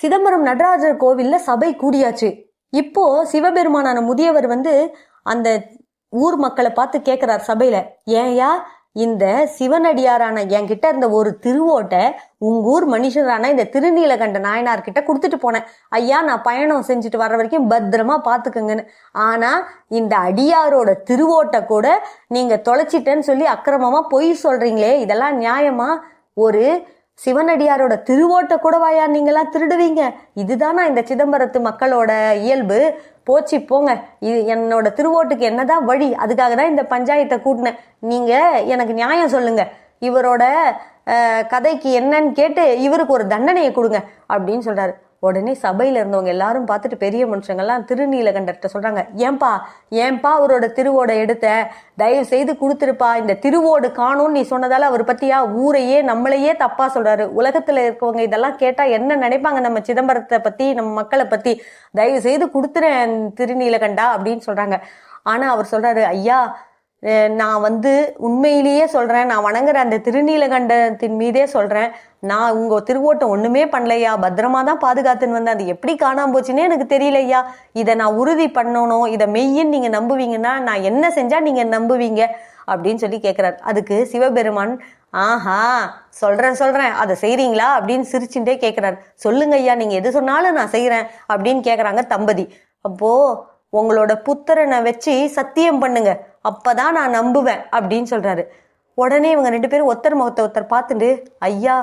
சிதம்பரம் நடராஜர் கோவில்ல சபை கூடியாச்சு. இப்போ சிவபெருமானான முதியவர் வந்து அந்த ஊர் மக்களை பார்த்து கேட்கிறார் சபையில ஏன்யா இந்த சிவனடியாரான என்கிட்ட இருந்த ஒரு திருவோட்டை உங்க ஊர் மனுஷரான இந்த திருநீலகண்ட நாயனார் கிட்ட கொடுத்துட்டு போனேன். ஐயா நான் பயணம் செஞ்சுட்டு வர்ற வரைக்கும் பத்திரமா பாத்துக்கங்கன்னு. ஆனா இந்த அடியாரோட திருவோட்டை கூட நீங்க தொலைச்சிட்டேன்னு சொல்லி அக்கிரமமா பொய் சொல்றீங்களே இதெல்லாம் நியாயமா? ஒரு சிவனடியாரோட திருவோட்டை கூடவாயா நீங்களாம் திருடுவீங்க. இதுதானா இந்த சிதம்பரத்து மக்களோட இயல்பு? போச்சு போங்க. இது என்னோட திருவோட்டுக்கு என்னதான் வழி? அதுக்காக தான் இந்த பஞ்சாயத்தை கூட்டினேன். நீங்க எனக்கு நியாயம் சொல்லுங்க. இவரோட கதைக்கு என்னன்னு கேட்டு இவருக்கு ஒரு தண்டனையை கொடுங்க. அப்படின்னு சொல்றாரு. உடனே சபையில் இருந்தவங்க எல்லாரும் பார்த்துட்டு பெரிய மனுஷங்கள்லாம் திருநீலகண்டர்கிட்ட சொல்கிறாங்க ஏன்பா ஏன்பா அவரோட திருவோடை எடுத்த? தயவு செய்து கொடுத்துருப்பா. இந்த திருவோடு காணும்னு நீ சொன்னதால் அவர் பற்றியா ஊரையே நம்மளையே தப்பா சொல்கிறாரு உலகத்தில் இருக்கவங்க இதெல்லாம் கேட்டால் என்ன நினைப்பாங்க நம்ம சிதம்பரத்தை பற்றி நம்ம மக்களை பற்றி தயவு செய்து கொடுத்துறேன் திருநீலகண்டா அப்படின்னு சொல்கிறாங்க ஆனால் அவர் சொல்கிறாரு ஐயா நான் வந்து உண்மையிலேயே சொல்கிறேன் நான் வணங்குற அந்த திருநீலகண்டத்தின் மீதே சொல்கிறேன் நான் உங்கள் திருவோட்டம் ஒன்றுமே பண்ணலையா? பத்திரமா தான் பாதுகாத்துன்னு வந்தேன். அது எப்படி காணாமல் போச்சுன்னே எனக்கு தெரியலையா? இதை நான் உறுதி பண்ணணும் இதை மெய்யின்னு நீங்கள் நம்புவீங்கன்னா நான் என்ன செஞ்சால் நீங்கள் நம்புவீங்க? அப்படின்னு சொல்லி கேட்குறாரு அதுக்கு சிவபெருமான் ஆஹா சொல்கிறேன் சொல்கிறேன் அதை செய்கிறீங்களா அப்படின்னு சிரிச்சுட்டே கேட்குறாரு சொல்லுங்க ஐயா நீங்கள் எது சொன்னாலும் நான் செய்கிறேன் அப்படின்னு கேட்குறாங்க தம்பதி. அப்போது உங்களோட புத்திரனை வச்சு சத்தியம் பண்ணுங்கள் அப்போ தான் நான் நம்புவேன் அப்படின்னு சொல்கிறாரு உடனே இவங்க ரெண்டு பேரும் ஒருத்தர் முகத்தை ஒருத்தர் பார்த்துட்டு ஐயா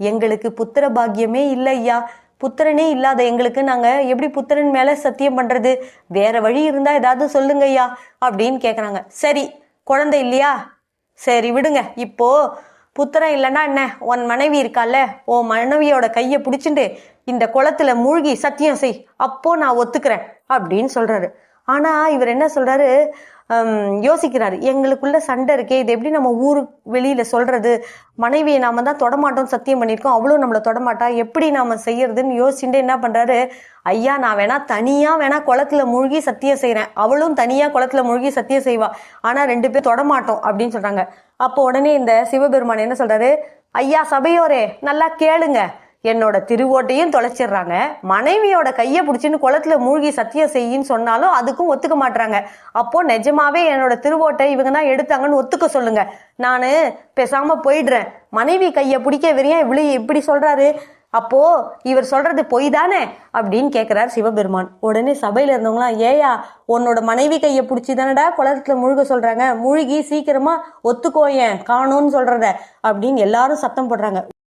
எங்களுக்கு புத்திர பாக்கியமே இல்லை ஐயா. புத்திரனே இல்லாத எங்களுக்கு நாங்கள் எப்படி புத்திரன் மேலே சத்தியம் பண்ணுறது வேற வழி இருந்தால் ஏதாவது சொல்லுங்க ஐயா அப்படின்னு கேட்குறாங்க சரி குழந்தை இல்லையா? சரி விடுங்க. இப்போ புத்திரம் இல்லைன்னா என்ன? உன் மனைவி இருக்கால உன் மனைவியோட கையை பிடிச்சிட்டு இந்த குளத்துல மூழ்கி சத்தியம் செய். அப்போ நான் ஒத்துக்கிறேன் அப்படின்னு சொல்றாரு. ஆனா இவர் என்ன சொல்றாரு? யோசிக்கிறாரு. எங்களுக்குள்ள சண்டை இருக்கே இது எப்படி நம்ம ஊரு வெளியில சொல்றது? மனைவியை நாம தான் தொடமாட்டோம் சத்தியம் பண்ணியிருக்கோம். அவளும் நம்மளை தொடமாட்டா? எப்படி நாம செய்யறதுன்னு யோசிச்சுட்டு என்ன பண்றாரு? ஐயா நான் வேணா தனியா வேணா குளத்துல மூழ்கி சத்தியம் செய்யறேன் அவளும் தனியா குளத்துல மூழ்கி சத்தியம் செய்வா. ஆனா ரெண்டு பேர் தொடமாட்டோம் அப்படின்னு சொல்றாங்க. அப்போ உடனே இந்த சிவபெருமான் என்ன சொல்றாரு? ஐயா சபையோரே நல்லா கேளுங்க. என்னோட திருவோட்டையும் தொலைச்சிடுறாங்க. மனைவியோட கையை பிடிச்சின்னு குளத்துல மூழ்கி சத்தியம் செய்யின்னு சொன்னாலும் அதுக்கும் ஒத்துக்க மாட்டுறாங்க அப்போ நிஜமாவே என்னோட திருவோட்டை இவங்க தான் எடுத்தாங்கன்னு ஒத்துக்க சொல்லுங்க. நான் பேசாம போயிடுறேன். மனைவி கையை பிடிக்க வெறியா இவ்வளோ இப்படி சொல்றாரு. அப்போ இவர் சொல்றது பொய் தானே? அப்படின்னு கேட்கிறார் சிவபெருமான். உடனே சபையில இருந்தவங்களாம் ஏயா உன்னோட மனைவி கையை பிடிச்சி தானடா குளத்துல முழுக சொல்றாங்க. மூழ்கி சீக்கிரமா ஒத்துக்கோயேன் காணோன்னு சொல்றத. அப்படின்னு எல்லாரும் சத்தம் போடுறாங்க.